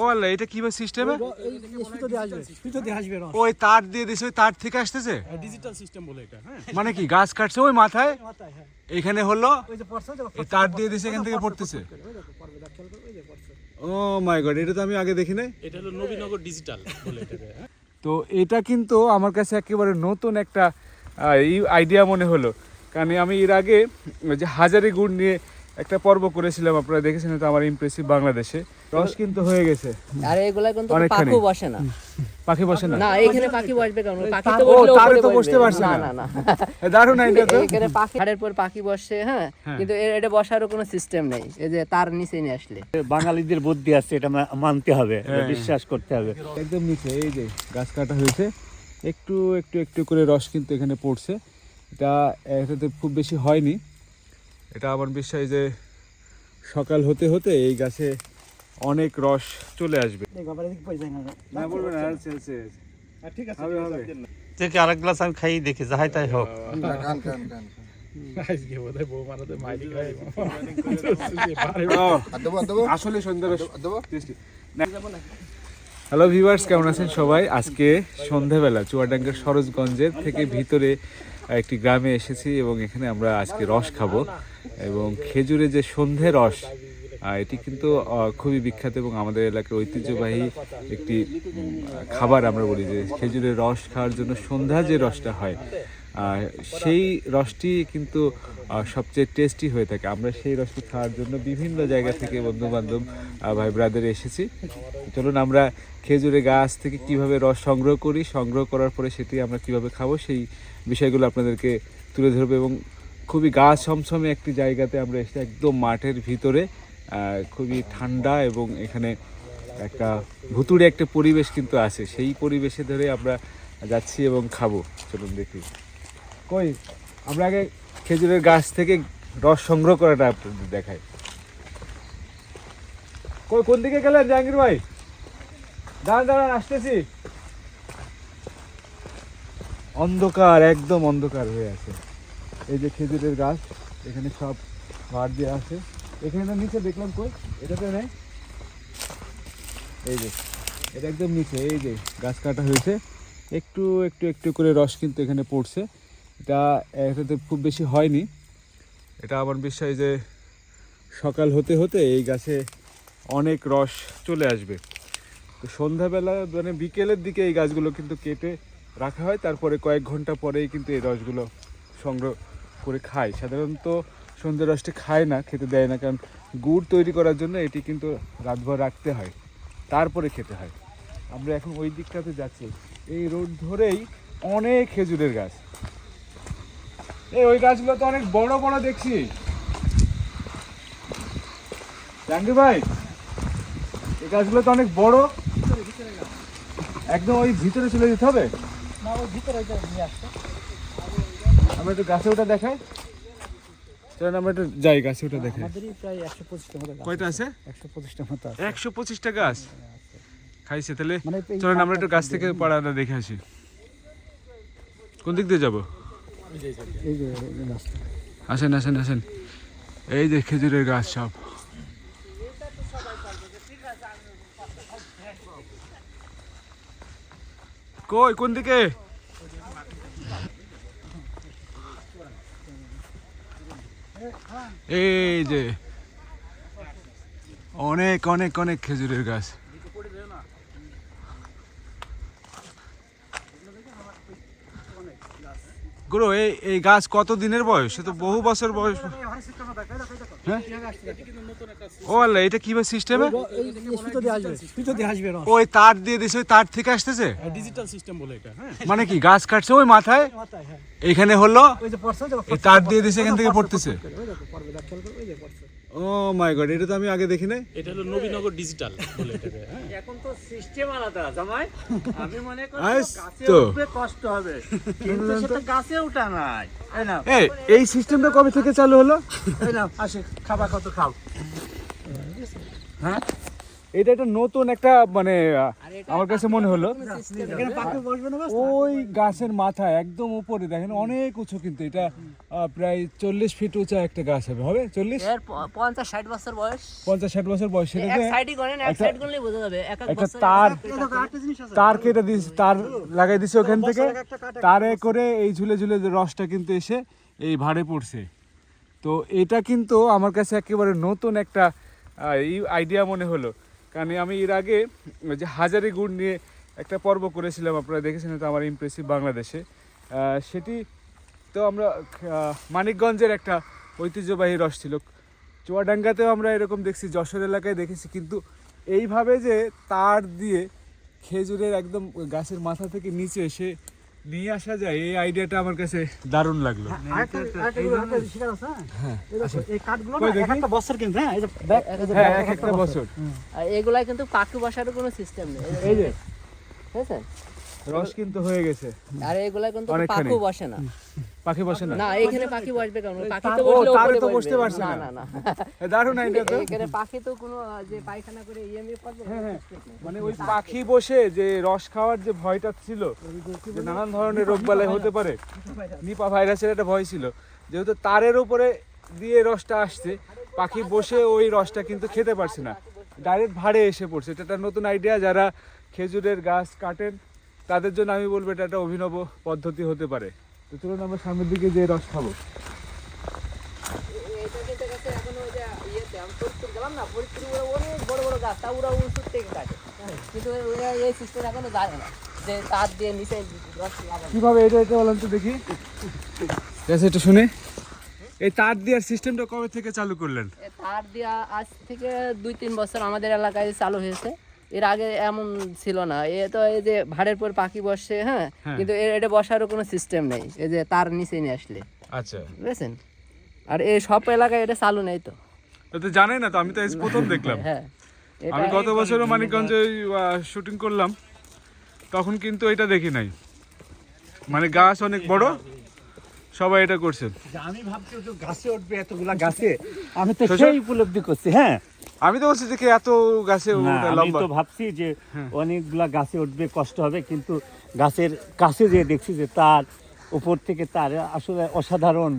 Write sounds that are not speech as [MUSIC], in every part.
ও আল্লাহ এটা কীভাবে সিস্টেমে ওই তার দিয়ে দিছে ওই তার থেকে আসতেছে? ডিজিটাল সিস্টেম বলে এটা হ্যাঁ। মানে কি গাছ কাটছে ওই মাথায়? হ্যাঁ। এখানে হলো তার দিয়ে দিছে এখান থেকে পড়তেছে। ও মাই গড এটা তো আমি আগে দেখি নাই। এটা হলো নবীনগর ডিজিটাল বলে এটাকে হ্যাঁ। তো এটা কিন্তু আমার কাছে একেবারে নতুন একটা আইডিয়া মনে হলো। কারণ আমি এর আগে যে হাজারি গুড় নিয়ে একটা পর্ব করেছিলাম আপনারা দেখেছেন তো আমার ইমপ্রেসিভ বাংলাদেশে। রস কিন্তু হয়ে গেছে। আর এগুলা কিন্তু পাখি বসে না। পাখি বসে না? না এখানে পাখি বসবে কেন? পাখি তো ও, বসলে তারে তো বসতে পারছে না না। না না। দারুণ আইডিয়া তো। এখানে পাখি হাড়ের পর পাখি বসে হ্যাঁ? হ্যাঁ। কিন্তু এর- এটা বসারও কোনো সিস্টেম নেই। এই যে তার নিচে নিয়ে আসলে। বাঙালিদের বুদ্ধি আছে এটা মা- মানতে হবে হ্যাঁ। বিশ্বাস করতে হবে। একদম নিচে এই যে গাছ কাটা হয়েছে। একটু একটু একটু করে রস কিন্তু এখানে পড়ছে। এটা এটাতে খুব বেশি হয়নি। এটা আমার বিশ্বাস যে সকাল হতে হতে এই গাছে অনেক রস চলে আসবে। এই বাবার দিক পড়ে যায় না না বলবেন না ঠিক আছে হবে হবে। থেকে আরেক গ্লাস আমি খাইয়ে দেখি যাহাই তাই হোক। খাই আসলে হ্যালো ভিউয়ার্স কেমন আছেন সবাই? আজকে সন্ধ্যাবেলা চুয়াডাঙ্গার সরোজগঞ্জের থেকে ভিতরে একটি গ্রামে এসেছি এবং এখানে আমরা আজকে রস খাব। এবং খেজুরে যে সন্ধে রস এটি কিন্তু খুবই বিখ্যাত এবং আমাদের এলাকার ঐতিহ্যবাহী একটি খাবার আমরা বলি যে খেজুরের রস খাওয়ার জন্য সন্ধ্যা যে রসটা হয় সেই রসটি কিন্তু সবচেয়ে টেস্টি হয়ে থাকে। আমরা সেই রসটি খাওয়ার জন্য বিভিন্ন জায়গা থেকে বন্ধু বান্ধব ভাই ব্রাদার এসেছি। চলুন আমরা খেজুরের গাছ থেকে কীভাবে রস সংগ্রহ করি, সংগ্রহ করার পরে সেটি আমরা কীভাবে খাব, সেই বিষয়গুলো আপনাদেরকে তুলে ধরবো এবং খুবই গা ছমছমে একটি জায়গাতে আমরা এসে একদম মাঠের ভিতরে খুবই ঠান্ডা এবং এখানে একটা ভুতুড়ে একটা পরিবেশ কিন্তু আছে। সেই পরিবেশে ধরে আমরা যাচ্ছি এবং খাব। চলুন দেখি। কই? আমরা আগে খেজুরের গাছ থেকে রস সংগ্রহ করাটা দেখাই। কই, কোন দিকে গেলেন জাহাঙ্গীর ভাই? দাঁড়ান দাঁড়ান, আসতেছি। অন্ধকার, একদম অন্ধকার হয়ে আছে। এই যে খেজুরের গাছ, এখানে সব ভার দিয়ে আছে। এখানে নিচে দেখলাম কই? এটাতে নেই। এই যে, এটা একদম নিচে, এই যে গাছ কাটা হয়েছে। একটু একটু একটু করে রস কিন্তু এখানে পড়ছে। এটা এটাতে খুব বেশি হয়নি। এটা আমার বিশ্বাস যে সকাল হতে হতে এই গাছে অনেক রস চলে আসবে। তো সন্ধ্যাবেলা মানে বিকেলের দিকে এই গাছগুলো কিন্তু কেটে রাখা হয়, তারপরে কয়েক ঘণ্টা পরেই কিন্তু এই রসগুলো সংগ্রহ করে খায়। সাধারণত সন্ধ্যে রসটি খায় না, খেতে দেয় না, কারণ গুড় তৈরি করার জন্য এটি কিন্তু রাতভর রাখতে হয়, তারপরে খেতে হয়। আমরা এখন ওই দিকটাতে যাচ্ছি। এই রোড ধরেই অনেক খেজুরের গাছ। এই ওই গাছগুলো তো অনেক বড় বড় দেখছি। জাহাঙ্গীর ভাই এই গাছগুলো তো অনেক বড়। একদম ওই ভিতরে চলে যেতে হবে? আমরা একটু গাছে ওটা দেখাই। চলেন আমরা একটু যাই গাছে ওটা দেখাই। প্রায় একশো পঁচিশটা মতো কয়টা আছে? একশো পঁচিশটা মতো একশো পঁচিশটা গাছ? খাইছে তাহলে? মানে চলেন আমরা একটু গাছ থেকে পাড়াটা দেখে আসি। কোন দিক দিয়ে যাব? আসেন আসেন আসেন। এই যে খেজুরের গাছ সব। কই, কোন দিকে? এই যে। অনেক অনেক অনেক খেজুরের গাছ। গুরু এই এই গাছ কত দিনের বয়স? সে তো বহু বছর বয়স। হ্যাঁ? ও আল্লাহ এটা কীভাবে সিস্টেমে ওই তার দিয়ে দিছে ওই তার থেকে আসতেছে? ডিজিটাল সিস্টেম বলে এটা মানে কি গাছ কাটছে ওই মাথায়? হ্যাঁ। এখানে হলো? তার দিয়ে দিছে এখান থেকে পড়তেছে। ও মাই গড এটা তো আমি আগে দেখি নাই। এটা হলো নবীনগর ডিজিটাল বলে এটাকে হ্যাঁ। এখন তো সিস্টেম আলাদা জামাই। আমি মনে করি গাছে উঠবে কষ্ট হবে। কিন্তু সেটা গাছে উঠা নাই। এই না এই এই সিস্টেমটা কবে থেকে চালু হলো? এই না আসে খাবার কত খাও। হ্যাঁ? এটা একটা নতুন একটা মানে আমার কাছে মনে হলো? ওই গাছের মাথা একদম উপরে দেখেন অনেক উঁচু কিন্তু এটা প্রায় চল্লিশ ফিট উঁচা একটা গাছ হবে। হবে? চল্লিশ? এর পঞ্চাশ ষাট বছর বয়স। পঞ্চাশ ষাট বছর বয়স একটা- সাইড করলেই বোঝা যাবে এক এক একটা বছর তার। তার কেটে দিয়েছে তার লাগাই দিছে ওখান থেকে। তারে করে এই ঝুলে ঝুলে রসটা কিন্তু এসে এই ভাড়ে পড়ছে। তো এটা কিন্তু আমার কাছে একেবারে নতুন একটা আইডিয়া মনে হলো। কারণ আমি এর আগে যে হাজারি গুড় নিয়ে একটা পর্ব করেছিলাম, আপনারা দেখেছেন তো আমার ইমপ্রেসিভ বাংলাদেশে। সেটি তো আমরা মানিকগঞ্জের একটা ঐতিহ্যবাহী রস ছিল। চুয়াডাঙ্গাতেও আমরা এরকম দেখছি, যশোর এলাকায় দেখেছি, কিন্তু এইভাবে যে তার দিয়ে খেজুরের একদম গাছের মাথা থেকে নিচে এসে নিয়ে আসা যায় এই আইডিয়াটা আমার কাছে দারুণ লাগল। আছে, হ্যাঁ? কিন্তু, হ্যাঁ? হ্যাঁ এগুলাই কিন্তু পাখি বসারও কোনো সিস্টেম নেই। এই যে। বুঝছেন রস কিন্তু হয়ে গেছে। আর এগুলা কিন্তু। পাখিও বসে না। পাখি বসে না? না এখানে পাখি বসবে কেমন পাখি তো বসলে তারে তো বসতে পারছে না না। না দারুণ আইডিয়া তো। এখানে পাখি তো কোনো যে পায়খানা করে ইএমএ করবে হ্যাঁ, হ্যাঁ। মানে ওই পাখি বসে যে রস খাওয়ার যে ভয়টা ছিল যে নানান ধরনের রোগ বালাই হতে পারে নিপা ভাইরাসের একটা ভয় ছিল। যেহেতু তারের উপরে দিয়ে রসটা আসছে পাখি বসে ওই রসটা কিন্তু খেতে পারছে না। ডাইরেক্ট ভাড়ে এসে পড়ছে। এটা একটা নতুন আইডিয়া যারা খেজুরের গাছ কাটেন তাদের জন্য আমি বলব এটা একটা অভিনব পদ্ধতি হতে পারে। তো চলুন আমরা সামনের দিকে যে রস খাব। তা ওরা উঁচুর থেকে কাটে। কিন্তু ওরা এই সিস্টেম এখনও যায় না যে তার দিয়ে নিচে রস লাগানো। কীভাবে এটা এটা বলেন তো দেখি। শুনে। এই তার দেওয়ার সিস্টেমটা কবে থেকে চালু করলেন? তার দিয়া আজ থেকে দুই তিন বছর আমাদের এলাকায় চালু হয়েছে। এর আগে এমন ছিল না। এ তো এই যে ভাড়ের পর পাখি বসে হ্যাঁ? হ্যাঁ। কিন্তু এটা বসারও কোনো সিস্টেম নেই। এই যে তার নিচে নিয়ে আসলে। আচ্ছা। বুঝেছেন? আর এই সব এলাকায় এটা চালু নেই তো। তো জানেন না তো আমি তো আজ প্রথম [LAUGHS] দেখলাম। হ্যাঁ। আমি গত বছরও মানিকগঞ্জে শুটিং করলাম। তখন কিন্তু এটা দেখি নাই। মানে গাছ অনেক বড় সবাই এটা করছে আমি ভাবছি গাছে উঠবে এতগুলা গাছে। আমি তো? সেই উপলব্ধি করছি হ্যাঁ। আমি তো বলছি যে এত গাছে আমি তো ভাবছি যে হ্যাঁ। অনেকগুলা গাছে উঠবে কষ্ট হবে কিন্তু গাছের কাছে যে দেখছি যে তার উপর থেকে তার আসলে অসাধারণ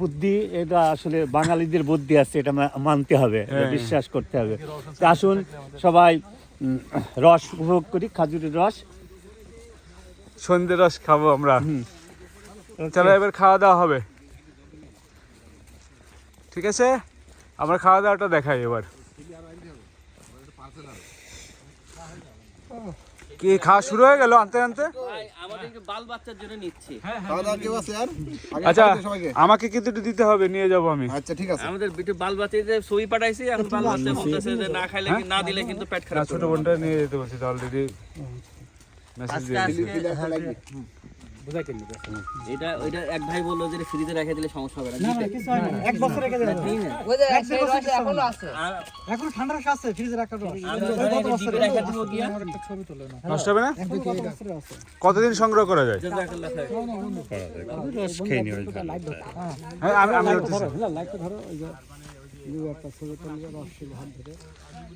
বুদ্ধি এটা আসলে বাঙালিদের বুদ্ধি আছে এটা মানতে হবে হ্যাঁ। বিশ্বাস করতে হবে। তো আসুন সবাই রস উপভোগ করি খাজুরের রস। সন্ধ্যে রস খাব আমরা। চলো এবার খাওয়া দাওয়া হবে। ঠিক আছে? আমরা খাওয়া দাওয়াটা দেখাই এবার। কি খাওয়া শুরু হয়ে গেল আনতে আনতে? আর? আগে আচ্ছা আমাকে কিন্তু দিতে হবে নিয়ে যাব আমি। আচ্ছা ঠিক আছে। আমাদের বিটু বাল বাতিতে ছবি পাঠাইছি এখন বাল বাচ্চা বলতেছে যে না খাইলে কি- না দিলে কিন্তু পেট খারাপ ছোট বোনটা নিয়ে যেতে পারছি অলরেডি মেসেজ দিয়ে দিয়েছে। দিলে এটা ওইটা এক ভাই বলল যে ফ্রিজে রেখে দিলে সমস্যা হবে না। না, না, কিছু হয় না। এক বছর রেখে দেবে। ওই যে সেই রস এখনও আছে। এখনও ঠান্ডা রস আছে, ফ্রিজে রাখার রস। আমি রেখে দিব। গিয়া। না? কতদিন সংগ্রহ করা যায়? রস খেয়ে নিও হ্যাঁ। আমি আমি ধরো, হ্যাঁ, ধরো,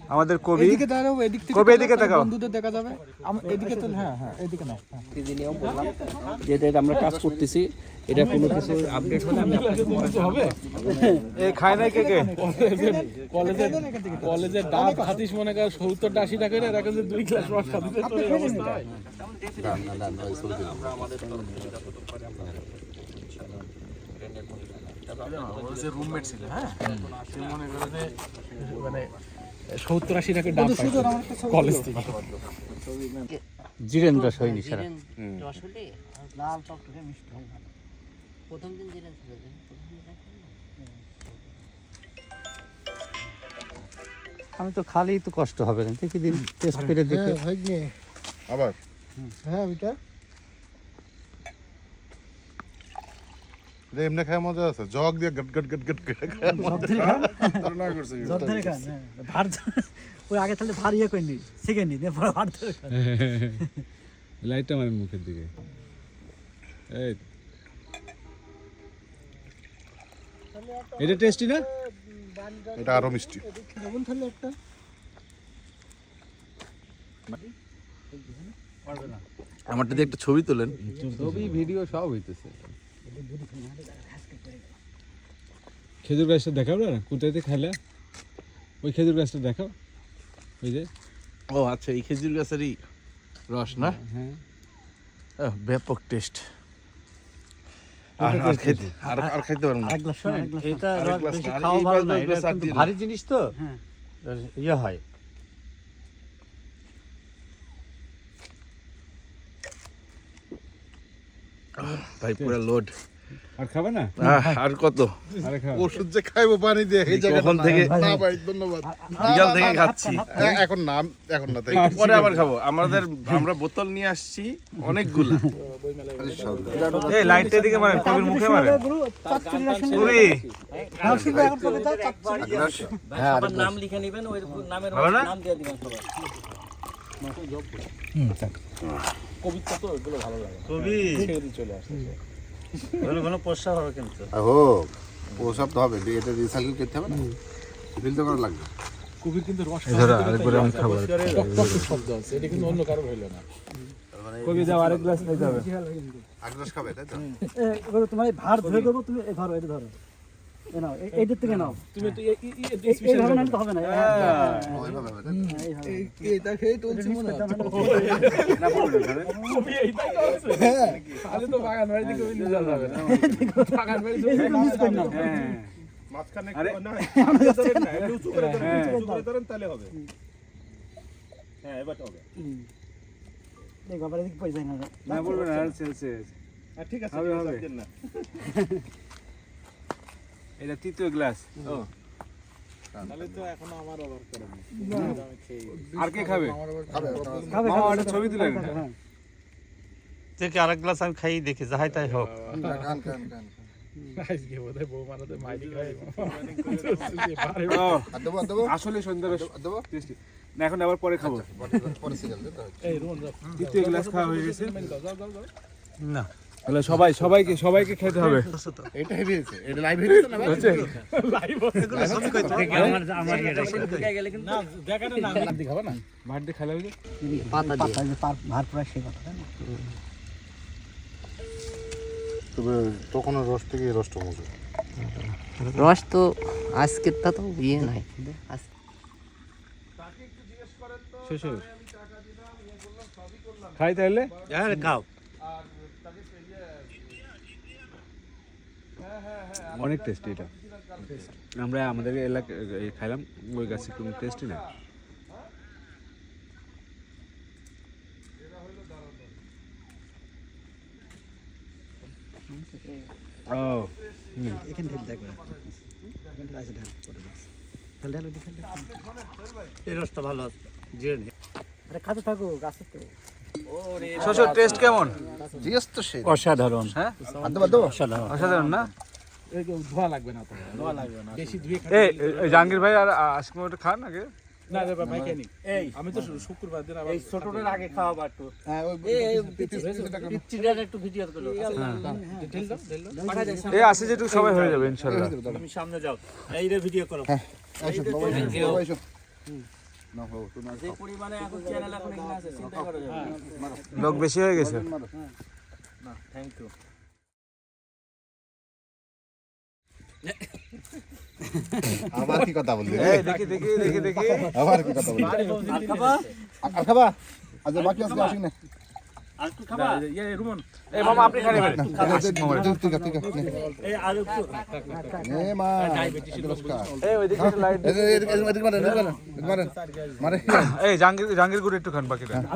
আমাদের কবি। এদিকে দাঁড়াও, এদিক থেকে কবি এদিকে তাকাও বন্ধুদের দেখা যাবে। আম- এদিকে তুল হ্যাঁ হ্যাঁ এদিকে নাও হ্যাঁ। যেটা এটা আমরা কাজ করতেছি এটা কোনো কিছু আপডেট হলে আমি এই খায় নাই কে কে? কলেজের কলেজের ডাব খাতিস মনে কর সত্তরটা আশি টাকা এরা কিন্তু দুই গ্লাস রস খাতিস আপনি খেয়ে নিন না। মানে সত্তর আশি টাকা ডাব কলেজ থেকে। জিরেন রস হয়নি সারা লাল টকটকে মিষ্টি প্রথম দিন জিরেন ছিল যে, প্রথম দিন রাখলাম না। আমি তো খালেই তো কষ্ট হবে না দেখি দিন টেস্ট করে দেখে। আবার? হ্যাঁ ওইটা। এমনি খায় মজা আছে। জগ দিয়ে গট গট গট গট করে খায়। না করছে জল ধরে খান হ্যাঁ। ওই আগে তাহলে ভার ইয়ে শিখে নি পরে ভাত ধরে লাইটটা আমার মুখের দিকে। এই। এটা টেস্টি না? এটা আরও মিষ্টি। লবণ একটা। আমারটা দিয়ে একটা ছবি তোলেন। ছবি ভিডিও সব হইতেছে। খেজুর গাছটা দেখাও না? কোথায় খাইলে? ওই খেজুর গাছটা দেখাও। ওই যে। ও আচ্ছা এই খেজুর গাছেরই রস না? হ্যাঁ। ব্যাপক টেস্ট আর আর খাইতে পারব না। এটা খাওয়া ভালো না ভারী জিনিস তো? হ্যাঁ। ইয়ে হয়। ভাই পুরো লোড আর খাবে না? আর কত? ওষুধ যে খাইবো পানি দিয়ে এই কখন থেকে না ভাই ধন্যবাদ। বিকাল থেকে খাচ্ছি। হ্যাঁ, এখন নাম এখন না তাই। পরে আবার খাব। আমাদের আমরা বোতল নিয়ে আসছি অনেকগুলা। এই লাইটটা দিকে মারেন কবির মুখে না শুনলে- কবি। হ্যাঁ। সবার নাম লিখে নেবেন ওই নামের নাম দিয়ে দিবেন সবাই কবিতা তো ভালো লাগে ছেড়ে চলে আসে। ঘন ঘন পোষা হবে কিন্তু। হোক ওসব তো হবে এটা রিসাইকেল করতে হবে না? তো করা লাগবে। কবির কিন্তু রস শব্দ আছে এটা কিন্তু অন্য কারণ হইল না। কবি দাও আরেক গ্লাস নিতে হবে। আগ্রাস খাবে তাই তো? এ, তোমার ভার ধরে দেবো তুমি এ ধরো এটা ধরো। নাও এইটার থেকে নাও। তুমি তো এই- এই- এই- এই এই- special এইভাবে জন্য- তো হবে না। হবে? এইটা খেয়ে তুলছি মনে হয়। তাহলে তো বাগান নিয়ে যাওয়া যাবে না। বাগান বাড়ি মিস করি না আরে দেখো আবার এদিকে পয়সা না না বলবে না আর চলছে ঠিক আছে। হবে, হবে। [LAUGHS] এটা তৃতীয় গ্লাস। ও। আর কে খাবে? ছবি তুলেন দেখি আরেক গ্লাস আমি খাই দেখি যাহাই তাই হোক। আসলে সন্ধ্যা দেবো না এখন আবার পরে খাব। যাও। তৃতীয় গ্লাস খাওয়া হয়ে গেছে। না। তাহলে সবাই সবাইকে সবাইকে খেতে হবে। এটা এটা লাইভ না ভাই? হচ্ছে? আমার আমার এটা গেলে কিন্তু না খাব না? ভাত দিয়ে খাইলে হবে? পাতা দিয়ে। পার ভার পুরা সেই কথা না? তবে তখন রস থেকে এই রসটা মজা। রস তো আজকের তা তো ইয়ে নাই শ্বশুর খাই তাহলে হ্যাঁ খাও। অনেক টেস্টি এটা। আমরা আমাদের এলাকা খাইলাম ওই গাছে কোনো টেস্টই না। ঢাল। এই রসটা ভালো আছে জিরে নে। আরে খাতে থাকো গাছে তো। শ্বশুর টেস্ট কেমন? জিজ্ঞেস তো সেই অসাধারণ। হ্যাঁ? অসাধারণ। অসাধারণ না? ধোয়া লাগবে না ধোয়া লাগবে না। বেশি ধুয়ে এই এই জাহাঙ্গীর ভাই আর আজকে একটু খান আগে। না রে ভাই খাই এই। আমি তো শুক্রবার দিন আবার এই ছোটটার আগে খাওয়া বাটু হ্যাঁ ওই পিচ্চিটার একটু ভিডিও করো ঢেল দাও ঢেল দাও। এই আসে যেটুকু সবাই হয়ে যাবে ইনশাল্লাহ। তুমি সামনে যাও। এই রে ভিডিও করো। এসো বাবা বাবা এসো না বাবু তুমি যে পরিমাণে এখন চ্যানেল এখন এখানে আছে চিন্তা করা যাবে না। লোক বেশি হয়ে গেছে। থ্যাংক ইউ আবার কি কথা বললি? এই দেখি দেখি দেখি দেখি। আবার কি কথা বললি? আর খাবা? বাকি আর খাবা? এবারে ঠিক আছে একটু নে। জাহাঙ্গীর গুড় একটু খান বাকিটা আছে।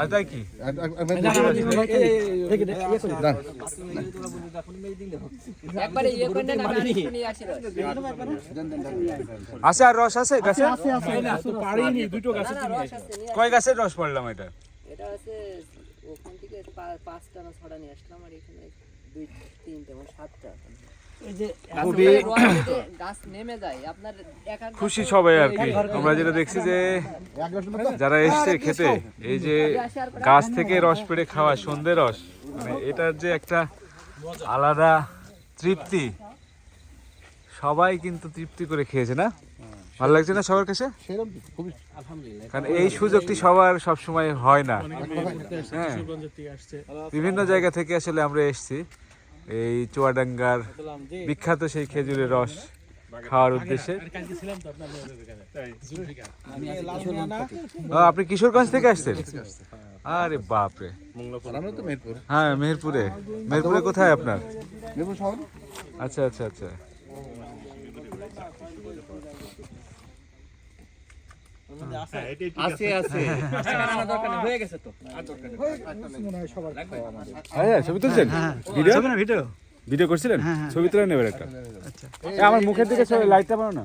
আর তাই কি? রস। আছে আর রস গাছে? কয় গাছের রস পড়লাম এটা। এটা আছে ওখান থেকে পাঁচটা না ছটা নিয়ে আসলাম আর এখানে দুই তিনটে মানে সাতটা। এই যে খুবই রস যদি গাছ নেমে যায়। আপনার এক এক খুশি সবাই আর কি। আমরা যেটা দেখছি যে যারা এসছে খেতে এই যে গাছ থেকে রস পেড়ে খাওয়া সন্ধে রস মানে এটার যে একটা আলাদা তৃপ্তি সবাই কিন্তু তৃপ্তি করে খেয়েছে না? ভালো লাগছে না সবার কাছে? কারণ এই সুযোগটি সবার সব সময় হয় না। হ্যাঁ। বিভিন্ন জায়গা থেকে আসলে আমরা এসেছি। এই চুয়াডাঙ্গার বিখ্যাত সেই খেজুরের রস খাওয়ার উদ্দেশ্যে। আপনি কিশোরগঞ্জ থেকে আসছেন? আরে বাপরে। হ্যাঁ মেহেরপুরে। মেহেরপুরে কোথায় আপনার? আচ্ছা আচ্ছা আচ্ছা। আছে। আছে হয়ে গেছে তো। হ্যাঁ ছবি তুলছেন? ভিডিও? না ভিডিও? ভিডিও করছিলেন? ছবি তুলে নেবেন একটা। আমার মুখের দিকে লাইটটা পারো না